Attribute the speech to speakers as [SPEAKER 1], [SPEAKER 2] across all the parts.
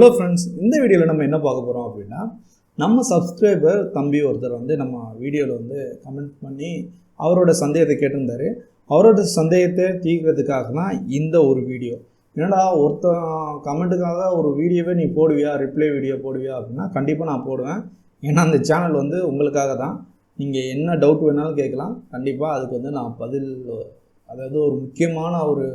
[SPEAKER 1] Hello friends இந்த வீடியோவில் நம்ம என்ன பார்க்க போகிறோம் அப்படின்னா நம்ம சப்ஸ்கிரைபர் தம்பி ஒருத்தர் வந்து நம்ம வீடியோவில் வந்து கமெண்ட் பண்ணி அவரோட சந்தேகத்தை கேட்டிருந்தார். அவரோட சந்தேகத்தை தீர்க்கிறதுக்காக தான் இந்த ஒரு வீடியோ. என்னடா ஒருத்தன் கமெண்ட்டுக்காக ஒரு வீடியோவே நீ போடுவியா ரிப்ளை வீடியோ போடுவியா அப்படின்னா கண்டிப்பாக நான் போடுவேன். ஏன்னா அந்த சேனல் வந்து உங்களுக்காக தான். நீங்கள் என்ன டவுட் வேணாலும் கேட்கலாம். கண்டிப்பாக அதுக்கு வந்து நான் பதில் அதாவது ஒரு முக்கியமான ஒரு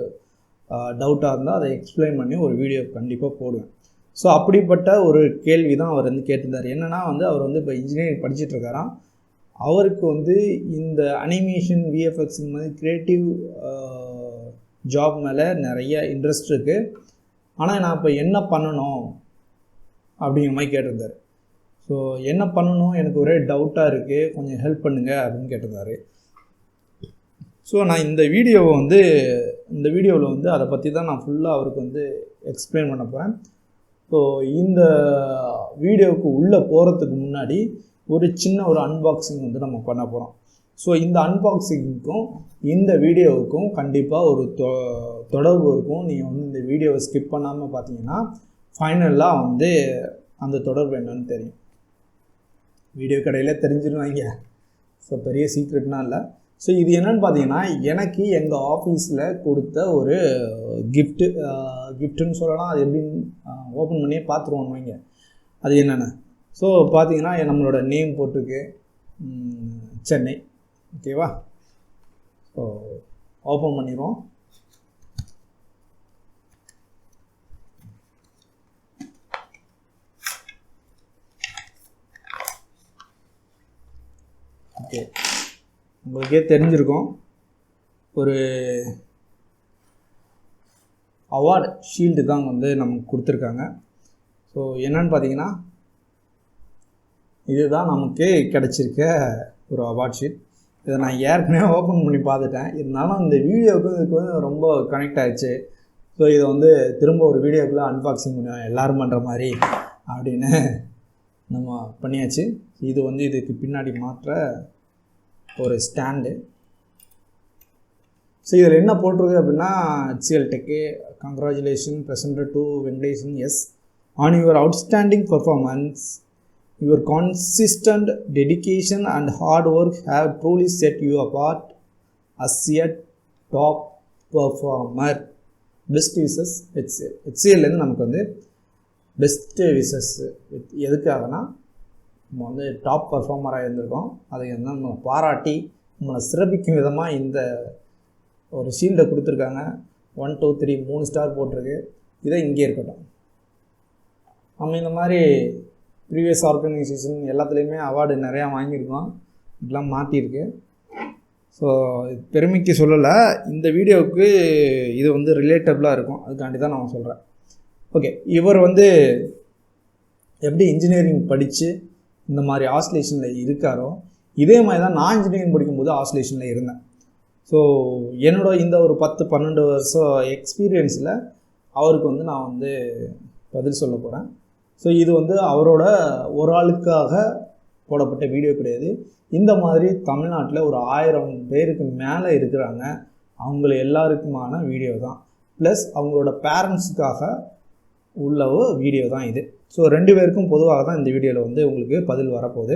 [SPEAKER 1] டவுட்டாக இருந்தால் அதை எக்ஸ்பிளைன் பண்ணி ஒரு வீடியோ கண்டிப்பாக போடுவேன். ஸோ அப்படிப்பட்ட ஒரு கேள்வி தான் அவர் வந்து கேட்டிருந்தார். என்னென்னா வந்து அவர் வந்து இப்போ இன்ஜினியரிங் படிச்சுட்டு இருக்காராம் அவருக்கு வந்து இந்த அனிமேஷன் விஎஃப்எக்ஸ் இந்த மாதிரி க்ரியேட்டிவ் ஜாப் மேலே நிறைய இன்ட்ரெஸ்ட் இருக்குது ஆனால் நான் இப்போ என்ன பண்ணணும் அப்படிங்கிற மாதிரி கேட்டிருந்தார். ஸோ என்ன பண்ணணும்? எனக்கு ஒரே டவுட்டாக இருக்குது கொஞ்சம் ஹெல்ப் பண்ணுங்கள் அப்படின்னு கேட்டிருந்தாரு. ஸோ நான் இந்த வீடியோவை வந்து இந்த வீடியோவில் வந்து அதை பற்றி தான் நான் ஃபுல்லாக அவருக்கு வந்து எக்ஸ்பிளைன் பண்ண போகிறேன் ஸோ இந்த வீடியோவுக்கு உள்ளே போகிறதுக்கு முன்னாடி ஒரு சின்ன ஒரு அன்பாக்சிங் வந்து நம்ம பண்ண போகிறோம் ஸோ இந்த அன்பாக்சிங்க்கும் இந்த வீடியோவுக்கும் கண்டிப்பாக ஒரு தொ தொடர்பு இருக்கும். நீங்கள் வந்து இந்த வீடியோவை ஸ்கிப் பண்ணாமல் பார்த்தீங்கன்னா ஃபைனலாக வந்து அந்த தொடர்பு என்னன்னு தெரியும். வீடியோ கடையில் தெரிஞ்சிருவாங்க. ஸோ பெரிய சீக்ரெட்னா இல்லை. ஸோ இது என்னென்னு பார்த்தீங்கன்னா எனக்கு எங்கள் ஆஃபீஸில் கொடுத்த ஒரு கிஃப்ட்டு கிஃப்ட்டுன்னு சொல்லலாம். அது எப்படின்னு ஓப்பன் பண்ணியே பார்த்துருவோம் வைங்க. அது என்னென்ன? ஸோ பார்த்தீங்கன்னா நம்மளோட நேம் போட்டிருக்கு. சென்னை. ஓகேவா ஸோ ஓப்பன் பண்ணிடுவோம் ஓகே உங்களுக்கே தெரிஞ்சிருக்கும். ஒரு அவார்டு ஷீல்டு தான் வந்து நமக்கு கொடுத்துருக்காங்க. ஸோ என்னன்னு பார்த்தீங்கன்னா இதுதான் நமக்கு கிடச்சிருக்க ஒரு அவார்ட் ஷீட் இதை நான் ஏற்கனவே ஓப்பன் பண்ணி பார்த்துட்டேன். இருந்தாலும் இந்த வீடியோவுக்கு இதுக்கு வந்து ரொம்ப கனெக்ட் ஆகிடுச்சு ஸோ இதை வந்து திரும்ப ஒரு வீடியோக்குள்ளே அன்பாக்சிங் பண்ணுவேன் எல்லோரும் பண்ணுற மாதிரி அப்படின்னு நம்ம பண்ணியாச்சு. இது வந்து இதுக்கு பின்னாடி மாற்ற ஒரு ஸ்டாண்டு. ஸோ இதில் என்ன போட்டிருக்கு அப்படின்னா HCL tech congratulation presented to Venkatesan S on your outstanding performance your consistent dedication and hard work have truly set you apart as a top performer best wishes HCL ஹெச்சிஎல்லேருந்து நமக்கு வந்து best versus எதுக்காகனா நம்ம வந்து top பர்ஃபார்மராக இருந்திருக்கோம். அதை வந்து நம்ம பாராட்டி நம்மளை சிறப்பிக்கும் விதமாக இந்த ஒரு ஷீல்டை கொடுத்துருக்காங்க. ஒன் டூ த்ரீ மூணு ஸ்டார் போட்டிருக்கு. இதை இங்கே இருக்கட்டும். நம்ம இந்த மாதிரி ப்ரீவியஸ் ஆர்கனைசேஷன் எல்லாத்துலேயுமே அவார்டு நிறையா வாங்கியிருக்கோம். இதெல்லாம் மாற்றியிருக்கு ஸோ பெருமைக்கு சொல்லலை. இந்த வீடியோவுக்கு இது வந்து ரிலேட்டபிளாக இருக்கும். அதுக்காண்டி தான் நான் சொல்கிறேன் ஓகே இவர் வந்து எப்படி இன்ஜினியரிங் படித்து இந்த மாதிரி ஆஸ்லேஷனில் இருக்காரோ இதே மாதிரி தான் நான் இன்ஜினியரிங் படிக்கும்போது ஆஸ்லேஷனில் இருந்தேன். ஸோ என்னோட இந்த ஒரு பத்து பன்னெண்டு வருஷம் எக்ஸ்பீரியன்ஸில் அவருக்கு வந்து நான் வந்து பதில் சொல்ல போகிறேன் ஸோ இது வந்து அவரோட ஒரு ஆளுக்காக போடப்பட்ட வீடியோ கிடையாது. இந்த மாதிரி தமிழ்நாட்டில் ஒரு ஆயிரம் பேருக்கு மேலே இருக்கிறாங்க. அவங்கள எல்லாருக்குமான வீடியோ தான். ப்ளஸ் அவங்களோட பேரண்ட்ஸுக்காக உள்ள வீடியோ தான் இது. ஸோ ரெண்டு பேருக்கும் பொதுவாக தான் இந்த வீடியோவில் வந்து உங்களுக்கு பதில் வரப்போகுது.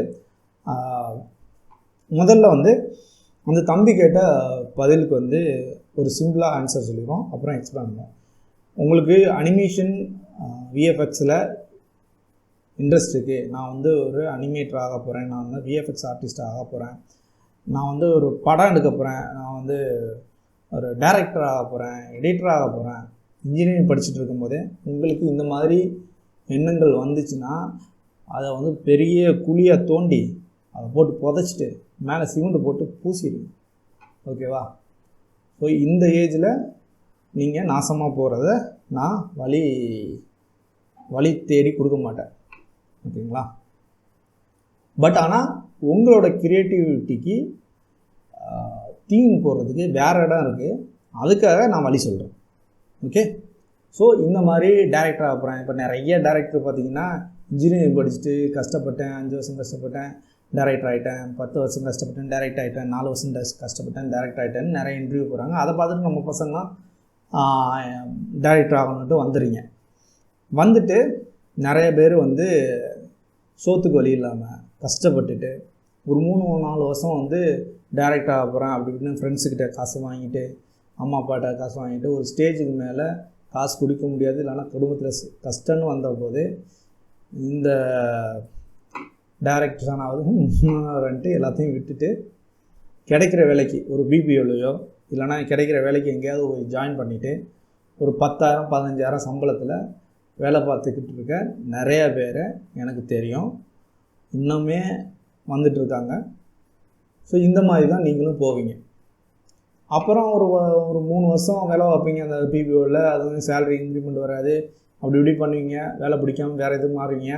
[SPEAKER 1] முதல்ல வந்து அந்த தம்பி கேட்ட பதிலுக்கு வந்து ஒரு சிம்பிளாக ஆன்சர் சொல்லிடுவோம் அப்புறம் எக்ஸ்பிளைன் பண்ணுவோம். உங்களுக்கு அனிமேஷன் விஎஃப்எக்ஸில் இன்ட்ரெஸ்ட் இருக்குது நான் வந்து ஒரு அனிமேட்டர் ஆக போகிறேன் நான் வந்து விஎஃப்எக்ஸ் ஆர்டிஸ்ட் ஆக போகிறேன் நான் வந்து ஒரு படம் எடுக்க போகிறேன் நான் வந்து ஒரு டேரக்டர் ஆக போகிறேன் எடிட்டர் ஆக போகிறேன் இன்ஜினியரிங் படிச்சுட்டு இருக்கும்போதே உங்களுக்கு இந்த மாதிரி எண்ணங்கள் வந்துச்சுன்னா அதை வந்து பெரிய குழியாக தோண்டி அதை போட்டு புதைச்சிட்டு மேலே சிமெண்ட் போட்டு பூசிடுங்க. ஓகேவா? ஸோ இந்த ஏஜில் நீங்கள் நாசமாக போகிறத நான் வழி வழி தேடி கொடுக்க மாட்டேன். ஓகேங்களா? பட் ஆனால் உங்களோட க்ரியேட்டிவிட்டிக்கு தீம் போடுறதுக்கு வேறு இடம் இருக்குது அதுக்காக நான் வழி சொல்கிறேன் ஓகே ஸோ இந்த மாதிரி டேரக்டர் போகிறேன் இப்போ நிறைய டேரக்டர் பார்த்தீங்கன்னா இன்ஜினியரிங் படிச்சுட்டு கஷ்டப்பட்டேன் அஞ்சு வருஷம் கஷ்டப்பட்டேன் டேரக்டர் ஆகிட்டேன் பத்து வருஷம் கஷ்டப்பட்டேன் டேரக்ட் ஆகிட்டேன் நாலு வருஷம் டஸ் கஷ்டப்பட்டேன் டேரக்ட் ஆகிட்டேன்னு நிறைய இன்டர்வியூ போகிறாங்க அதை பார்த்துட்டு நம்ம பசங்க டேரக்டர் ஆகணுன்ட்டு வந்துடுறீங்க. வந்துட்டு நிறைய பேர் வந்து சோத்துக்கு வழி இல்லாமல் கஷ்டப்பட்டுட்டு ஒரு மூணு நாலு வருஷம் வந்து டைரக்ட் ஆக போகிறேன் அப்படி இப்படின்னு ஃப்ரெண்ட்ஸுக்கிட்ட காசு வாங்கிட்டு அம்மா அப்பாட்ட காசு வாங்கிட்டு ஒரு ஸ்டேஜுக்கு மேலே காசு குடிக்க முடியாது இல்லைன்னா குடும்பத்தில் கஷ்டம்னு வந்தபோது இந்த டைரக்டர்ஸானாவது வந்துட்டு எல்லாத்தையும் விட்டுட்டு கிடைக்கிற வேலைக்கு ஒரு பிபிஓலையோ இல்லைன்னா கிடைக்கிற வேலைக்கு எங்கேயாவது போய் ஜாயின் பண்ணிவிட்டு ஒரு பத்தாயிரம் பதினஞ்சாயிரம் சம்பளத்தில் வேலை பார்த்துக்கிட்டு இருக்க நிறைய பேரை எனக்கு தெரியும். இன்னுமே வந்துட்டுருக்காங்க ஸோ இந்த மாதிரி தான் நீங்களும் போவீங்க. அப்புறம் ஒரு ஒரு மூணு வருஷம் வேலை வைப்பீங்க அந்த பிபிஓவில் அது வந்து சேலரி இன்க்ரிமெண்ட் வராது அப்படி இப்படி பண்ணுவீங்க வேலை பிடிக்காம வேறு எதுவும் மாறுவீங்க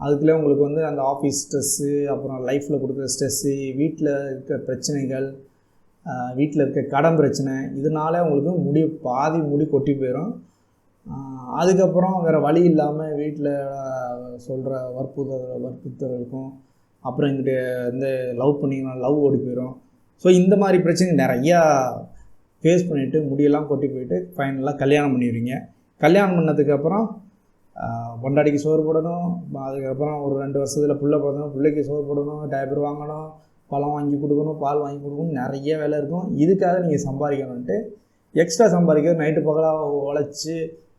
[SPEAKER 1] அதுக்குள்ளே உங்களுக்கு வந்து அந்த ஆஃபீஸ் ஸ்ட்ரெஸ்ஸு அப்புறம் லைஃப்பில் கொடுக்குற ஸ்ட்ரெஸ்ஸு வீட்டில் இருக்க பிரச்சனைகள் வீட்டில் இருக்க கடன் பிரச்சனை இதனால உங்களுக்கு முடி பாதி முடி கொட்டி போயிடும் அதுக்கப்புறம் வேறு வழி இல்லாமல் வீட்டில் சொல்கிற வற்புறுத்தல் இருக்கும் அப்புறம் இங்கிட்ட வந்து லவ் பண்ணிங்கன்னா லவ் ஓடி போயிடும் ஸோ இந்த மாதிரி பிரச்சனை நிறையா ஃபேஸ் பண்ணிவிட்டு முடியெல்லாம் கொட்டி போயிட்டு ஃபைனலாக கல்யாணம் பண்ணிடுவீங்க. கல்யாணம் பண்ணதுக்கப்புறம் பொண்டாடிக்கு சோறு போடணும் அதுக்கப்புறம் ஒரு ரெண்டு வருஷத்தில் புள்ள பிறந்தணும் பிள்ளைக்கு சோறு போடணும் டயப்பர் வாங்கணும் பழம் வாங்கி கொடுக்கணும் பால் வாங்கி கொடுக்கணும் நிறைய வேலை இருக்கும். இதுக்காக நீங்கள் சம்பாதிக்கணுன்ட்டு எக்ஸ்ட்ரா சம்பாதிக்கிறது நைட்டு பகலாக உழைச்சி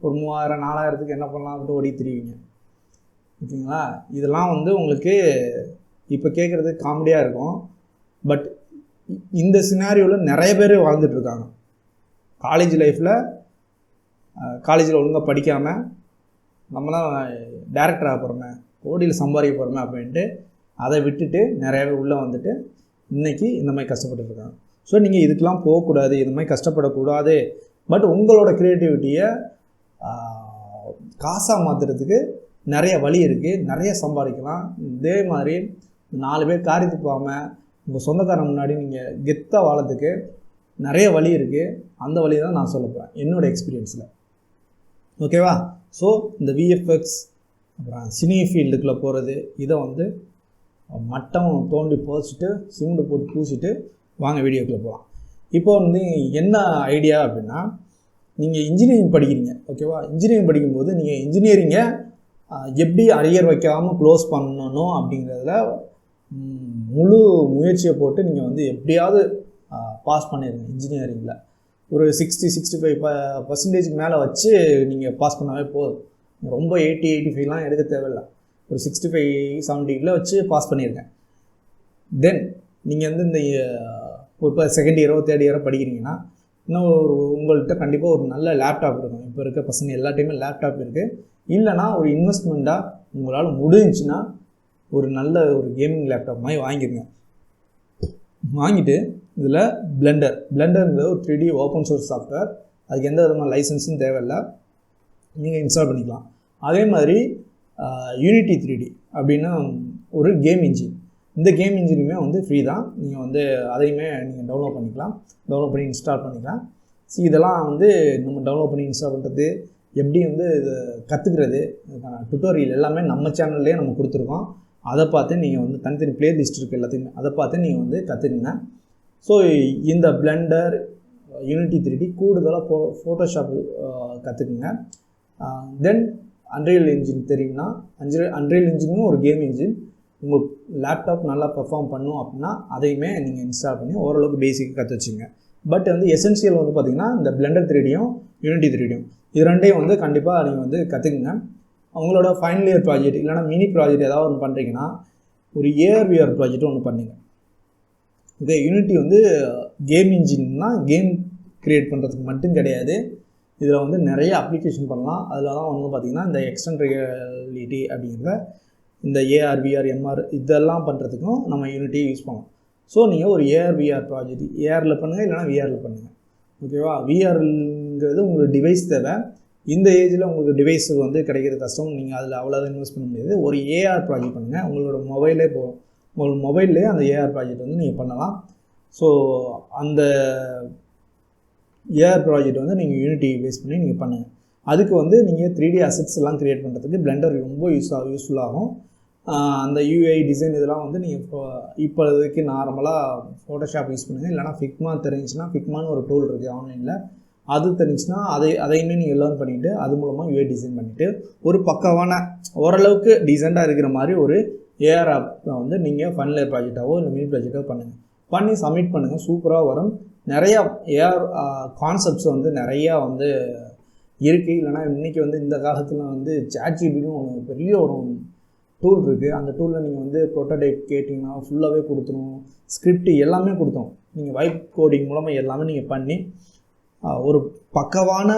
[SPEAKER 1] ஒரு மூவாயிரம் நாலாயிரத்துக்கு என்ன பண்ணலாம் அப்படின்ட்டு ஓடி திரிவீங்க. ஓகேங்களா? இதெல்லாம் வந்து உங்களுக்கு இப்போ கேட்குறது காமெடியாக இருக்கும். பட் இந்த சினாரியோவில் நிறைய பேர் வாழ்ந்துட்டு இருக்காங்க. காலேஜ் லைஃப்பில் காலேஜில் ஒழுங்காக படிக்காமல் நம்மளாம் டேரக்டர் ஆக போகிறோமே கோடியில் சம்பாதிக்க போகிறோமே அப்படின்ட்டு அதை விட்டுட்டு நிறையாவே உள்ளே வந்துட்டு இன்றைக்கி இந்த மாதிரி கஷ்டப்பட்டுருக்காங்க ஸோ நீங்கள் இதுக்கெலாம் போகக்கூடாது இந்த மாதிரி கஷ்டப்படக்கூடாது. பட் உங்களோட க்ரியேட்டிவிட்டியை காசாக மாற்றுறதுக்கு நிறைய வழி இருக்குது நிறைய சம்பாதிக்கலாம். இதே மாதிரி நாலு பேர் காரியத்துக்கு போகாமல் உங்கள் சொந்தக்காரன் முன்னாடி நீங்கள் கெத்தாக வாழறதுக்கு நிறைய வழி இருக்குது அந்த வழி தான் நான் சொல்ல போகிறேன் என்னோடய எக்ஸ்பீரியன்ஸில் ஓகேவா ஸோ இந்த விஎஃப்எக்ஸ் அப்புறம் சினி ஃபீல்டுக்குள்ளே போகிறது இதை வந்து மட்டம் தோண்டி புதைச்சிட்டு சிமெண்ட் போட்டு பூசிட்டு வாங்க வீடியோக்குள்ளே போகலாம் இப்போ வந்து என்ன ஐடியா அப்படின்னா நீங்கள் இன்ஜினியரிங் படிக்கிறீங்க. ஓகேவா இன்ஜினியரிங் படிக்கும்போது நீங்கள் இன்ஜினியரிங்கை எப்படி அரியர் வைக்காமல் க்ளோஸ் பண்ணணும் அப்படிங்கிறதுல முழு முயற்சியை போட்டு நீங்கள் வந்து எப்படியாவது பாஸ் பண்ணிடுங்க இன்ஜினியரிங்கில் ஒரு சிக்ஸ்டி சிக்ஸ்டி ஃபைவ் ப பர்சன்டேஜ்க்கு மேலே வச்சு நீங்கள் பாஸ் பண்ணாவே போதும். ரொம்ப எயிட்டி எயிட்டி ஃபைவ்லாம் எடுக்க தேவையில்ல. ஒரு சிக்ஸ்டி ஃபைவ் செவன்ட்டிக்குள்ளே வச்சு பாஸ் பண்ணியிருக்கேன் தென் நீங்கள் வந்து இந்த ஒரு இப்போ செகண்ட் இயரோ தேர்ட் இயரோ படிக்கிறீங்கன்னா இன்னும் ஒரு உங்கள்கிட்ட கண்டிப்பாக ஒரு நல்ல லேப்டாப் இருக்கும் இப்போ இருக்க பசங்க எல்லாத்தையுமே லேப்டாப் இருக்குது இல்லைனா ஒரு இன்வெஸ்ட்மெண்ட்டாக உங்களால் முடிஞ்சுன்னா ஒரு நல்ல ஒரு கேமிங் லேப்டாப் மாதிரி வாங்கிடுங்க வாங்கிட்டு இதில் பிளெண்டர் பிளெண்டர்ங்கிறது ஒரு three D open source software அதுக்கு எந்த விதமான லைசன்ஸும் தேவையில்லை. நீங்கள் இன்ஸ்டால் பண்ணிக்கலாம். அதே மாதிரி யூனிட்டி த்ரீ டி அப்படின்னா ஒரு கேம் இன்ஜின் இந்த கேம் இன்ஜினுமே வந்து ஃப்ரீ தான். நீங்கள் வந்து அதையுமே நீங்கள் டவுன்லோட் பண்ணிக்கலாம். டவுன்லோட் பண்ணி இன்ஸ்டால் பண்ணிக்கலாம். ஸோ இதெல்லாம் வந்து நம்ம டவுன்லோட் பண்ணி இன்ஸ்டால் பண்ணுறது எப்படி வந்து இது கற்றுக்கிறது டுட்டோரியல் எல்லாமே நம்ம சேனல்லே நம்ம கொடுத்துருக்கோம். அதை பார்த்து நீங்கள் வந்து தனித்தனி பிளேலிஸ்ட் இருக்குது எல்லாத்தையுமே அதை பார்த்து நீங்கள் வந்து கற்றுக்குங்க ஸோ இந்த பிளெண்டர் யூனிட்டி த்ரீ டி கூடுதலாக ஃபோ ஃபோட்டோஷாப் கற்றுக்குங்க தென் அன்ரியல் இன்ஜின் தெரியும்னா அன்ரியல் அன்ரியல் இன்ஜினும் ஒரு கேம் இன்ஜின் உங்கள் லேப்டாப் நல்லா பெர்ஃபார்ம் பண்ணும் அப்படின்னா அதையுமே நீங்கள் இன்ஸ்டால் பண்ணி ஓரளவுக்கு பேசிக்காக கற்று வச்சுங்க. பட் வந்து எசென்சியல் வந்து பார்த்திங்கன்னா இந்த பிளெண்டர் த்ரீடியும் யூனிட்டி த்ரீடியும் இது ரெண்டையும் வந்து கண்டிப்பாக நீங்கள் வந்து கற்றுக்குங்க உங்களோட ஃபைனல் இயர் ப்ராஜெக்ட் இல்லைனா மினி ப்ராஜெக்ட் ஏதாவது ஒன்று பண்ணுறீங்கன்னா ஒரு ஏஆர் விஆர் ப்ராஜெக்ட் ஒன்று பண்ணுங்க. இதே யூனிட்டி வந்து கேம் இன்ஜின்னா கேம் க்ரியேட் பண்ணுறதுக்கு மட்டும் கிடையாது. இதில் வந்து நிறைய அப்ளிகேஷன் பண்ணலாம். அதில் தான் வந்து பார்த்திங்கன்னா இந்த எக்ஸ்டன்ட் ரியாலிட்டி அப்படிங்கிற இந்த ஏஆர் விஆர் எம்ஆர் இதெல்லாம் பண்ணுறதுக்கும் நம்ம யூனிட்டியை யூஸ் பண்ணலாம். ஸோ நீங்கள் ஒரு ஏஆர் விஆர் ப்ராஜெக்ட் ஏஆரில் பண்ணுங்கள் இல்லைனா விஆரில் பண்ணுங்கள் ஓகேவா விஆர்ங்கிறது உங்களுக்கு டிவைஸ் தேவை. இந்த ஏஜில் உங்களுக்கு டிவைஸ் வந்து கிடைக்கிறது கஷ்டம் நீங்கள் அதில் அவ்வளோதான் இன்வெஸ்ட் பண்ண முடியாது. ஒரு ஏஆர் ப்ராஜெக்ட் பண்ணுங்கள் உங்களோட மொபைலே போகும் உங்கள் மொபைல்லே அந்த ஏஆர் ப்ராஜெக்ட் வந்து நீங்கள் பண்ணலாம். ஸோ அந்த ஏஆர் ப்ராஜெக்ட் வந்து நீங்கள் யூனிட்டி பேஸ் பண்ணி நீங்கள் பண்ணுங்கள் அதுக்கு வந்து நீங்கள் த்ரீ டி அசட்ஸ் எல்லாம் க்ரியேட் பண்ணுறதுக்கு பிளெண்டர் ரொம்ப யூஸ் ஆகும். யூஸ்ஃபுல்லாகும் அந்த யூஐ டிசைன் இதெல்லாம் வந்து நீங்கள் இப்போ இப்போதைக்கு நார்மலாக ஃபோட்டோஷாப் யூஸ் பண்ணுங்கள் இல்லைனா ஃபிக்மா தெரிஞ்சுன்னா ஃபிக்மான்னு ஒரு டூல் இருக்குது ஆன்லைனில் அது தெரிஞ்சுன்னா அதை அதையுமே நீங்கள் லேர்ன் பண்ணிவிட்டு அது மூலமாக யூஏ டிசைன் பண்ணிவிட்டு ஒரு பக்கவான ஓரளவுக்கு டீசெண்டாக இருக்கிற மாதிரி ஒரு ஏஆர் ஆப்பில் வந்து நீங்கள் ஃபன்ல ப்ராஜெக்டாகவோ இல்லை மினி ப்ராஜெக்டாக பண்ணுங்கள் பண்ணி சப்மிட் பண்ணுங்கள் சூப்பராக வரும். நிறையா ஏஆர் கான்செப்ட்ஸ் வந்து நிறையா வந்து இருக்குது இல்லைனா இன்றைக்கி வந்து இந்த காலத்தில் வந்து சாட்ஜிபின்னு ஒன்று பெரிய ஒரு டூல் இருக்குது அந்த டூலில் நீங்கள் வந்து ப்ரோட்டோடைப் கேட்டிங்கன்னா ஃபுல்லாகவே கொடுத்துரும். ஸ்கிரிப்ட் எல்லாமே கொடுத்தோம். நீங்கள் வைப் கோடிங் மூலமாக எல்லாமே நீங்கள் பண்ணி ஒரு பக்கவான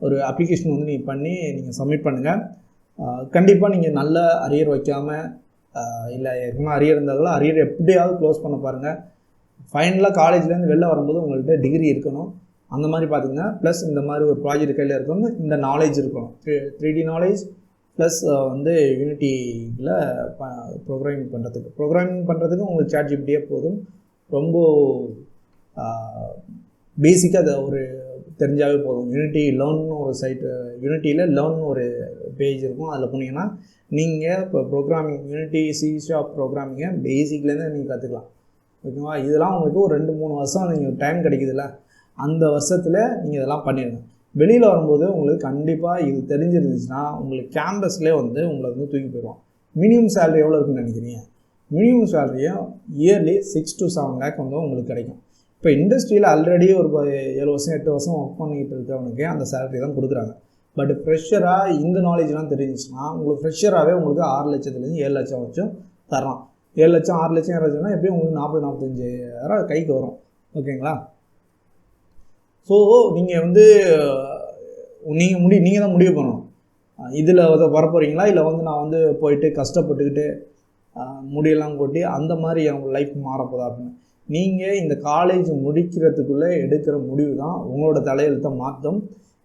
[SPEAKER 1] ஒரு அப்ளிகேஷன் வந்து நீங்கள் பண்ணி நீங்கள் சப்மிட் பண்ணுங்கள் கண்டிப்பாக நீங்கள் நல்ல அரியர் வைக்காமல் இல்லை ஏற்கனவே அரியர் இருந்தாலும் அரியர் எப்படியாவது க்ளோஸ் பண்ண பாருங்கள் ஃபைனலாக காலேஜ்லேருந்து வெளில வரும்போது உங்கள்கிட்ட டிகிரி இருக்கணும். அந்த மாதிரி பார்த்தீங்கன்னா ப்ளஸ் இந்த மாதிரி ஒரு ப்ராஜெக்ட் கையில் இருக்கணும். இந்த நாலேஜ் இருக்கணும். Three three D knowledge plus வந்து யூனிட்டியில் ப்ரோக்ராமிங் பண்ணுறதுக்கு ப்ரோக்ராமிங் பண்ணுறதுக்கு உங்களுக்கு சார்ஜ் இப்படியே போதும். ரொம்ப பேசிக்காக அதை ஒரு தெரிஞ்சாவே போதும். யூனிட்டி லேர்ன்னு ஒரு சைட்டு யூனிட்டியில் லேர்ன் ஒரு பேஜ் இருக்கும். அதில் போனீங்கன்னா நீங்கள் இப்போ ப்ரோக்ராமிங் யூனிட்டி சி ஷாப் ப்ரோக்ராமிங்கை பேசிக்லேருந்து நீங்கள் கற்றுக்கலாம் ஓகேவா இதெல்லாம் உங்களுக்கு ஒரு ரெண்டு மூணு வருஷம் நீங்கள் டைம் கிடைக்குதுல்ல? அந்த வருஷத்தில் நீங்கள் இதெல்லாம் பண்ணிடுங்க வெளியில் வரும்போது உங்களுக்கு கண்டிப்பாக இது தெரிஞ்சிருந்துச்சுன்னா உங்களுக்கு கேம்பஸ்லேயே வந்து உங்களை வந்து தூக்கி போயிடுவோம் மினிமம் சேலரி எவ்வளோ இருக்குன்னு நினைக்கிறீங்க? Minimum சேலரியும் yearly six to seven lakh வந்து உங்களுக்கு கிடைக்கும். இப்போ இண்டஸ்ட்ரியில் ஆல்ரெடி ஒரு ப- ஏழு வருஷம் எட்டு வருஷம் ஒர்க் பண்ணிட்டு இருக்கவனுக்கு அந்த சேலரி தான் கொடுக்குறாங்க. பட் ஃப்ரெஷராக இந்த நாலேஜ்லாம் தெரிஞ்சிச்சுன்னா உங்களுக்கு ஃப்ரெஷராகவே உங்களுக்கு ஆறு லட்சத்துலேருந்து ஏழு லட்சம் வச்சும் தரலாம். ஏழு லட்சம் ஆறு லட்சம் ஏழு லட்சம்னா எப்படியும் உங்களுக்கு நாற்பது நாற்பத்தஞ்சாயிரம் கைக்கு வரும். ஓகேங்களா? ஸோ நீங்கள் வந்து நீங்கள் முடி நீங்கள் தான் முடிவு பண்ணணும். இதில் வர போகிறீங்களா இல்லை வந்து நான் வந்து போயிட்டு கஷ்டப்பட்டுக்கிட்டு முடியெல்லாம் கொட்டி அந்த மாதிரி அவங்க லைஃப் மாறப்போதா அப்படின்னு? நீங்கள் இந்த காலேஜ் முடிக்கிறதுக்குள்ளே எடுக்கிற முடிவு தான் உங்களோட தலையெழுத்தை மாற்றும்.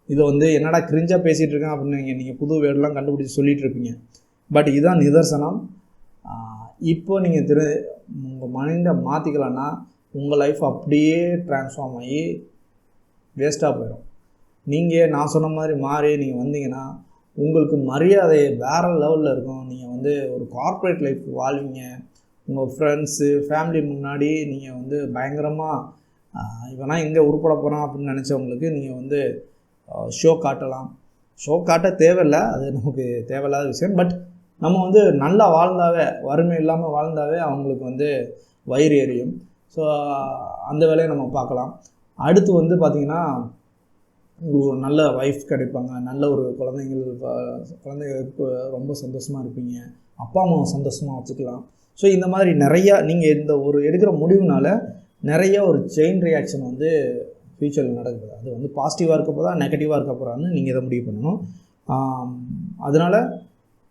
[SPEAKER 1] இதை வந்து என்னடா கிரிஞ்சாக பேசிகிட்டு இருக்கேன் அப்படின்னு நீங்கள் நீங்கள் புது வேர்டெலாம் கண்டுபிடிச்சி சொல்லிட்டு இருப்பீங்க. பட் இதுதான் நிதர்சனம். இப்போ நீங்கள் திரு உங்கள் மைண்டை மாற்றிக்கலன்னா உங்கள் லைஃப் அப்படியே ட்ரான்ஸ்ஃபார்ம் ஆகி வேஸ்ட்டாக போயிடும் நீங்கள் நான் சொன்ன மாதிரி மாறி நீங்கள் வந்தீங்கன்னா உங்களுக்கு மரியாதை வேறு லெவலில் இருக்கும். நீங்கள் வந்து ஒரு கார்ப்பரேட் லைஃப் வாழ்வீங்க. உங்கள் ஃப்ரெண்ட்ஸு ஃபேமிலி முன்னாடி நீங்கள் வந்து பயங்கரமாக இவனா எங்கே உருப்பட போகிறான் அப்படின்னு நினச்சவங்களுக்கு நீங்கள் வந்து ஷோ காட்டலாம். ஷோ காட்ட தேவையில்லை அது நமக்கு தேவையில்லாத விஷயம். பட் நம்ம வந்து நல்லா வாழ்ந்தாவே வறுமை இல்லாமல் வாழ்ந்தாவே அவங்களுக்கு வந்து வயிறு எரியும். ஸோ அந்த வேலையை நம்ம பார்க்கலாம். அடுத்து வந்து பார்த்திங்கன்னா உங்களுக்கு ஒரு நல்ல ஒய்ஃப் கிடைப்பாங்க. நல்ல ஒரு குழந்தைங்கள் குழந்தைங்க ரொம்ப சந்தோஷமாக இருப்பீங்க. அப்பா அம்மாவை சந்தோஷமாக வச்சுக்கலாம். ஸோ இந்த மாதிரி நிறையா நீங்கள் இந்த ஒரு எடுக்கிற முடிவுனால நிறைய ஒரு செயின் ரியாக்ஷன் வந்து ஃப்யூச்சரில் நடக்குது அது வந்து பாசிட்டிவாக இருக்க போதா நெகட்டிவாக இருக்க போகிறான்னு நீங்கள் இதை முடிவு பண்ணணும். அதனால்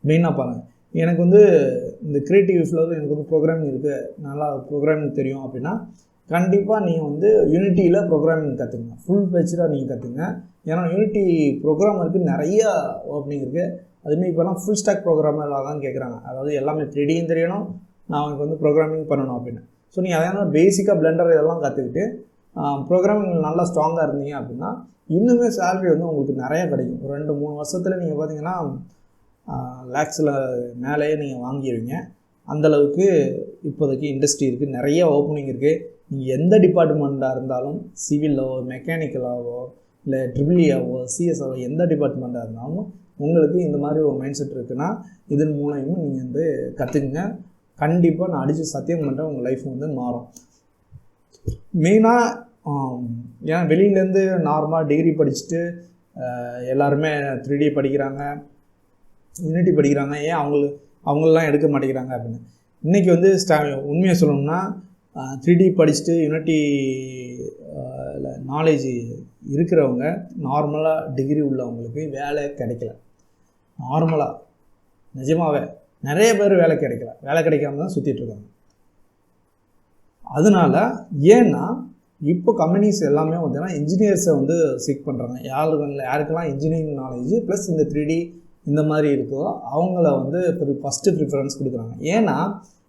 [SPEAKER 1] மெயினாக பாருங்கள் எனக்கு வந்து இந்த க்ரியேட்டிவ் ஃப்ளோவில் எனக்கு வந்து ப்ரோக்ராமிங் இருக்குது நல்லா ப்ரோக்ராமிங் தெரியும் அப்படின்னா கண்டிப்பாக நீங்கள் வந்து யூனிட்டியில் ப்ரோக்ராமிங் கற்றுக்குங்க ஃபுல் பேச்சராக நீங்கள் கற்றுங்க ஏன்னா யூனிட்டி ப்ரோக்ராமருக்கு நிறையா ஓப்பனிங் இருக்குது அதுமாரி இப்போலாம் ஃபுல் ஸ்டாக் ப்ரோக்ராமர் தான் கேட்குறாங்க அதாவது எல்லாமே த்ரீடியும் தெரியணும். நான் அவனுக்கு வந்து ப்ரோக்ராமிங் பண்ணணும் அப்படின்னு. ஸோ நீங்கள் அதனால் பேசிக்காக பிளெண்டர் இதெல்லாம் கற்றுக்கிட்டு ப்ரோக்ராமிங் நல்லா ஸ்ட்ராங்காக இருந்தீங்க அப்படின்னா இன்னுமே சேலரி வந்து உங்களுக்கு நிறையா கிடைக்கும். ஒரு ரெண்டு மூணு வருஷத்தில் நீங்கள் பார்த்தீங்கன்னா லேக்ஸில் மேலேயே நீங்கள் வாங்கிடுவீங்க அந்தளவுக்கு இப்போதைக்கு இண்டஸ்ட்ரி இருக்குது நிறைய ஓப்பனிங் இருக்குது நீங்கள் எந்த டிபார்ட்மெண்ட்டாக இருந்தாலும் சிவிலோ மெக்கானிக்கலாவோ இல்லை ட்ரிபிளியாவோ சிஎஸ்ஆவோ எந்த டிபார்ட்மெண்ட்டாக இருந்தாலும் உங்களுக்கு இந்த மாதிரி ஒரு மைண்ட் செட் இருக்குன்னா இதன் மூலயமும் நீங்கள் வந்து கற்றுக்குங்க கண்டிப்பாக நான் அடித்து சத்தியம் பண்ணுறேன் உங்கள் லைஃப் வந்து மாறும். மெயினாக ஏன்னா வெளியிலேருந்து நார்மலாக டிகிரி படிச்சுட்டு எல்லாருமே த்ரீ டி படிக்கிறாங்க யூனிட்டி படிக்கிறாங்க ஏன் அவங்களுக்கு அவங்களெலாம் எடுக்க மாட்டேங்கிறாங்க அப்படின்னு. இன்றைக்கி வந்து ஸ்டா உண்மையை சொல்லணும்னா த்ரீ டி படிச்சுட்டு யூனிட்டி நாலேஜ் இருக்கிறவங்க நார்மலாக டிகிரி உள்ளவங்களுக்கு வேலை கிடைக்கல. நார்மலாக நிஜமாவே. நிறைய பேர் வேலை கிடைக்கல. வேலை கிடைக்காம தான் சுற்றிட்டுருக்காங்க அதனால் அதனால ஏன்னா இப்போ கம்பெனிஸ் எல்லாமே பார்த்தீங்கன்னா இன்ஜினியர்ஸை வந்து சீக் பண்ணுறாங்க யாருக்கு யாருக்கெல்லாம் இன்ஜினியரிங் நாலேஜ் ப்ளஸ் இந்த த்ரீ டி இந்த மாதிரி இருக்கோ அவங்கள வந்து ஃபஸ்ட்டு ப்ரிஃபரன்ஸ் கொடுக்குறாங்க. ஏன்னா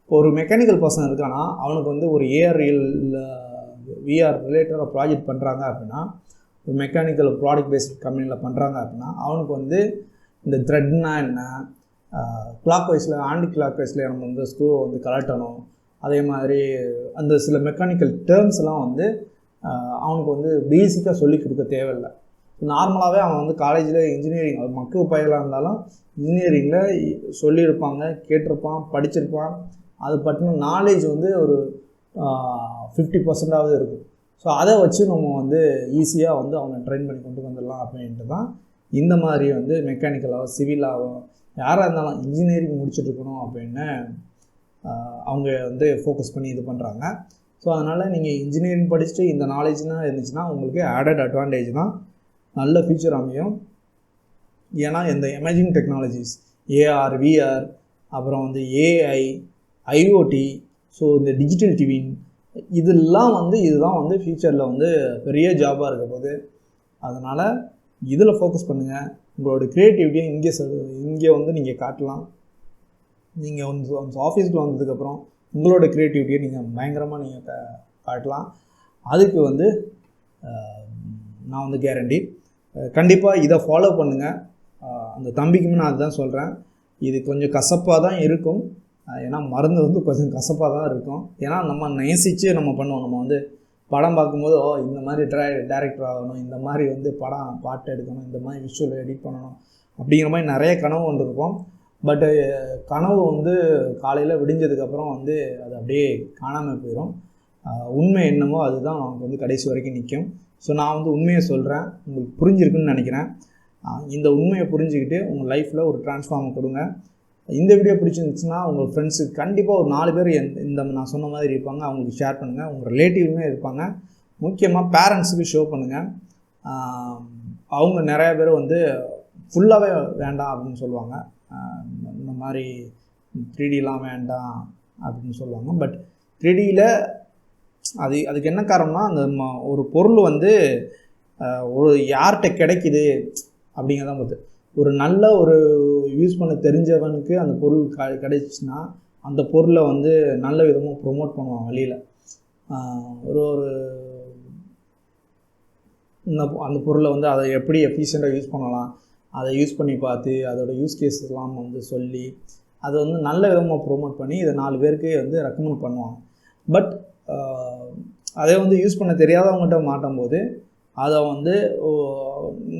[SPEAKER 1] இப்போ ஒரு மெக்கானிக்கல் பர்சன் இருக்கானா அவனுக்கு வந்து ஒரு ஏஆர் விஆர் ரிலேட்டடாக ப்ராஜெக்ட் பண்ணுறாங்க அப்படின்னா ஒரு மெக்கானிக்கல் ப்ராடக்ட் பேஸ்ட் கம்பெனியில் பண்ணுறாங்க அப்படின்னா அவனுக்கு வந்து இந்த த்ரெட்னா என்ன கிளாக் வைஸில் ஆண்டி கிளாக் வைஸில் நம்ம வந்து ஸ்க்ரூவை வந்து கலட்டணும் அதே மாதிரி அந்த சில மெக்கானிக்கல் டேர்ம்ஸ்லாம் வந்து அவனுக்கு வந்து பேசிக்காக சொல்லி கொடுக்க தேவையில்லை. நார்மலாகவே அவன் வந்து காலேஜில் இன்ஜினியரிங் மக்கு பயிலாக இருந்தாலும் இன்ஜினியரிங்கில் சொல்லியிருப்பாங்க கேட்டிருப்பான் படிச்சிருப்பான். அது பற்றின நாலேஜ் வந்து ஒரு ஃபிஃப்டி பர்சன்டாவது இருக்கும். ஸோ அதை வச்சு நம்ம வந்து ஈஸியாக வந்து அவனை ட்ரெயின் பண்ணி கொண்டு வந்துடலாம் அப்படின்ட்டு தான் இந்த மாதிரி வந்து மெக்கானிக்கலாகவோ சிவிலாகவும் யாராக இருந்தாலும் இன்ஜினியரிங் முடிச்சுட்டு இருக்கணும் அப்படின்னு அவங்க வந்து ஃபோக்கஸ் பண்ணி இது பண்ணுறாங்க ஸோ அதனால் நீங்கள் இன்ஜினியரிங் படிச்சுட்டு இந்த நாலேஜ்னால் இருந்துச்சுன்னா உங்களுக்கு ஆடட் அட்வான்டேஜ் தான். நல்ல ஃபியூச்சர் அமையும். ஏன்னா இந்த எமர்ஜிங் டெக்னாலஜிஸ் ஏஆர் விஆர் அப்புறம் வந்து ஏஐ ஐஓடி ஸோ இந்த டிஜிட்டல் டிவின் இதெல்லாம் வந்து இதுதான் வந்து ஃப்யூச்சரில் வந்து பெரிய ஜாபாக இருக்க போகுது. அதனால் இதில் ஃபோக்கஸ் பண்ணுங்கள் உங்களோட க்ரியேட்டிவிட்டியை இங்கே இங்கே வந்து நீங்கள் காட்டலாம். நீங்கள் வந்து வந்து ஆஃபீஸ்க்கு வந்ததுக்கப்புறம் உங்களோட க்ரியேட்டிவிட்டியை நீங்கள் பயங்கரமாக நீங்கள் கா காட்டலாம். அதுக்கு வந்து நான் வந்து கேரண்டி கண்டிப்பாக இதை ஃபாலோ பண்ணுங்கள் அந்த தம்பிக்குமே நான் அதுதான் சொல்கிறேன் இது கொஞ்சம் கசப்பாக தான் இருக்கும். ஏன்னா மருந்து வந்து கொஞ்சம் கசப்பாக தான் இருக்கும். ஏன்னா நம்ம நேசித்து நம்ம பண்ணுவோம். நம்ம வந்து படம் பார்க்கும்போது ஓ இந்த மாதிரி ட்ரை டேரக்டர் ஆகணும். இந்த மாதிரி வந்து படம் பாட்டு எடுக்கணும். இந்த மாதிரி விஷுவல் எடிட் பண்ணணும். அப்படிங்கிற மாதிரி நிறைய கனவு ஒன்று இருக்கும். பட்டு கனவு வந்து காலையில் விடிஞ்சதுக்கப்புறம் வந்து அது அப்படியே காணாமல் போயிடும் உண்மை என்னமோ அதுதான் நமக்கு வந்து கடைசி வரைக்கும் நிற்கும் ஸோ நான் வந்து உண்மையை சொல்கிறேன் உங்களுக்கு புரிஞ்சிருக்குன்னு நினைக்கிறேன். இந்த உண்மையை புரிஞ்சுக்கிட்டு உங்கள் லைஃப்பில் ஒரு டிரான்ஸ்ஃபார்ம் கொடுங்க. இந்த வீடியோ பிடிச்சிருந்துச்சுன்னா உங்கள் ஃப்ரெண்ட்ஸுக்கு கண்டிப்பாக ஒரு நாலு பேர் எந்த- இந்த நான் சொன்ன மாதிரி இருப்பாங்க. அவங்களுக்கு ஷேர் பண்ணுங்கள் உங்கள் ரிலேட்டிவ்மே இருப்பாங்க. முக்கியமாக பேரண்ட்ஸுக்கு ஷோ பண்ணுங்கள் அவங்க நிறைய பேர் வந்து ஃபுல்லாகவே வேண்டாம் அப்படின்னு சொல்லுவாங்க. இந்த மாதிரி த்ரீடிலாம் வேண்டாம் அப்படின்னு சொல்லுவாங்க. பட் த்ரீடியில் அது அதுக்கு என்ன காரணம்னா அந்த ம- ஒரு பொருள் வந்து ஒரு யார்கிட்ட கிடைக்குது அப்படிங்கிறதான் பார்த்து ஒரு நல்ல ஒரு யூஸ் பண்ண தெரிஞ்சவனுக்கு அந்த பொருள் க கிடைச்சிச்சின்னா அந்த பொருளை வந்து நல்ல விதமாக ப்ரொமோட் பண்ணுவான் வழியில். ஒரு ஒரு இந்த அந்த பொருளை வந்து அதை எப்படி எஃபிஷியண்ட்டாக யூஸ் பண்ணலாம் அதை யூஸ் பண்ணி பார்த்து அதோட யூஸ் கேஸஸ்லாம் வந்து சொல்லி அதை வந்து நல்ல விதமாக ப்ரோமோட் பண்ணி இதை நாலு பேருக்கு வந்து ரெக்கமெண்ட் பண்ணுவாங்க. பட் அதை வந்து யூஸ் பண்ண தெரியாதவங்ககிட்ட மாட்டும் போது அதை வந்து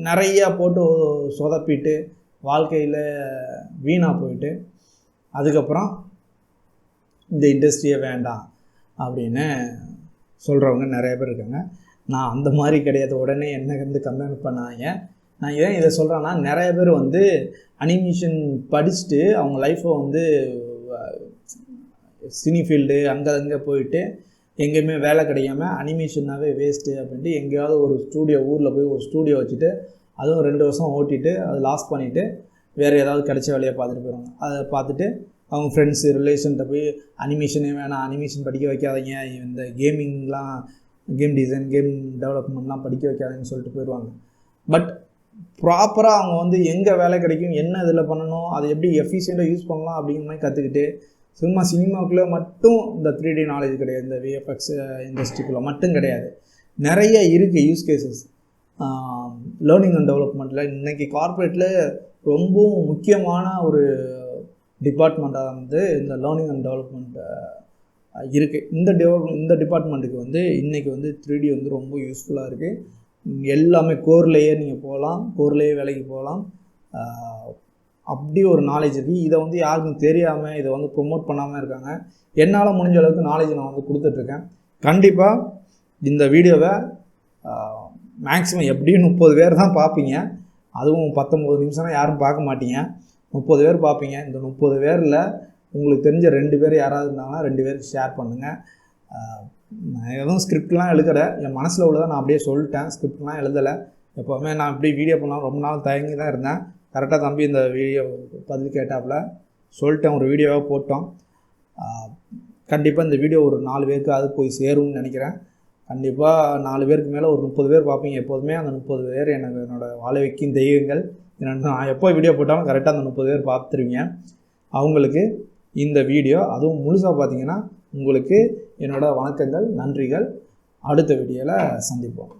[SPEAKER 1] நிறையா போட்டு சொதப்பிட்டு வாழ்க்கையில் வீணாக போயிட்டு அதுக்கப்புறம் இந்த இண்டஸ்ட்ரியே வேண்டாம் அப்படின்னு சொல்கிறவங்க நிறைய பேர் இருக்காங்க. நான் அந்த மாதிரி கிடையாது. உடனே என்ன வந்து கம்பேர் பண்ணாங்க. நான் ஏன் இதை சொல்கிறேன்னா நிறைய பேர் வந்து அனிமேஷன் படிச்சுட்டு அவங்க லைஃப்பை வந்து சினி ஃபீல்டு அங்கே அங்கே போயிட்டு எங்கேயுமே வேலை கிடைக்காமல் அனிமேஷன்னாவே வேஸ்ட்டு அப்படின்ட்டு எங்கேயாவது ஒரு ஸ்டூடியோ ஊரில் போய் ஒரு ஸ்டூடியோ வச்சுட்டு அதுவும் ரெண்டு வருஷம் ஓட்டிட்டு அதை லாஸ் பண்ணிவிட்டு வேறு ஏதாவது கிடைச்ச வேலையை பார்த்துட்டு போயிடுவாங்க. அதை பார்த்துட்டு அவங்க ஃப்ரெண்ட்ஸு ரிலேஷன்கிட்ட போய் அனிமேஷனே வேணாம் அனிமேஷன் படிக்க வைக்காதீங்க இந்த கேமிங்லாம் கேம் டிசைன் கேம் டெவலப்மெண்ட்லாம் படிக்க வைக்காதீங்கன்னு சொல்லிட்டு போயிடுவாங்க. பட் ப்ராப்பராக அவங்க வந்து எங்கே வேலை கிடைக்கும் என்ன இதில் பண்ணணும் அதை எப்படி எஃபிஷியண்ட்டாக யூஸ் பண்ணலாம் அப்படிங்கிற மாதிரி கற்றுக்கிட்டு சும்மா சினிமாவுக்குள்ளே மட்டும் இந்த த்ரீ டி நாலேஜ் கிடையாது இந்த விஎஃப்எக்ஸ் இண்டஸ்ட்ரிக்குள்ளே மட்டும் கிடையாது. நிறைய இருக்குது யூஸ் கேசஸ் லேர்னிங் அண்ட் டெவலப்மெண்ட்டில் இன்றைக்கி கார்ப்பரேட்டில் ரொம்பவும் முக்கியமான ஒரு டிபார்ட்மெண்ட்டாக வந்து இந்த லேர்னிங் அண்ட் டெவலப்மெண்ட் இருக்குது இந்த டெவலப் இந்த டிபார்ட்மெண்ட்டுக்கு வந்து இன்றைக்கி வந்து த்ரீ டி வந்து ரொம்ப யூஸ்ஃபுல்லாக இருக்குது எல்லாமே கோர்லேயே நீங்கள் போகலாம் கோர்லேயே வேலைக்கு போகலாம். அப்படி ஒரு நாலேஜ் இருக்குது இதை வந்து யாருக்கும் தெரியாமல் இதை வந்து ப்ரொமோட் பண்ணாமல் இருக்காங்க. என்னால் முடிஞ்ச அளவுக்கு நாலேஜ் நான் வந்து கொடுத்துட்ருக்கேன் கண்டிப்பாக இந்த வீடியோவை மேக்ஸிமம் எப்படியும் முப்பது பேர் தான் பார்ப்பீங்க. அதுவும் பத்தொம்பது நிமிஷம்னா யாரும் பார்க்க மாட்டீங்க. முப்பது பேர் பார்ப்பீங்க. இந்த முப்பது பேரில் உங்களுக்கு தெரிஞ்ச ரெண்டு பேர் யாராவது இருந்தாங்கன்னா ரெண்டு பேருக்கு ஷேர் பண்ணுங்கள் நான் எதுவும் ஸ்கிரிப்ட்லாம் எழுதலை. என் மனசில் உள்ளதை நான் அப்படியே சொல்லிட்டேன். ஸ்கிரிப்ட்லாம் எழுதலை. எப்போவுமே நான் இப்படி வீடியோ பண்ணலாம் ரொம்ப நாள் தயங்கி தான் இருந்தேன். கரெக்டாக தம்பி இந்த வீடியோ பதில் கேட்டாப்புல. சொல்லிட்டேன் ஒரு வீடியோவாக போட்டோம். கண்டிப்பாக இந்த வீடியோ ஒரு நாலு பேருக்கு அது போய் சேரும்னு நினைக்கிறேன். கண்டிப்பாக நாலு பேருக்கு மேலே ஒரு முப்பது பேர் பார்ப்பீங்க எப்போதுமே. அந்த முப்பது பேர் எனக்கு என்னோடய வாழை வைக்கும் தெய்வங்கள். நான் எப்போ வீடியோ போட்டாலும் கரெக்டாக அந்த முப்பது பேர் பார்த்துருவீங்க. அவங்களுக்கு இந்த வீடியோ அதுவும் முழுசாக பார்த்தீங்கன்னா உங்களுக்கு என்னோட வணக்கங்கள் நன்றிகள். அடுத்த வீடியோவில் சந்திப்போம்.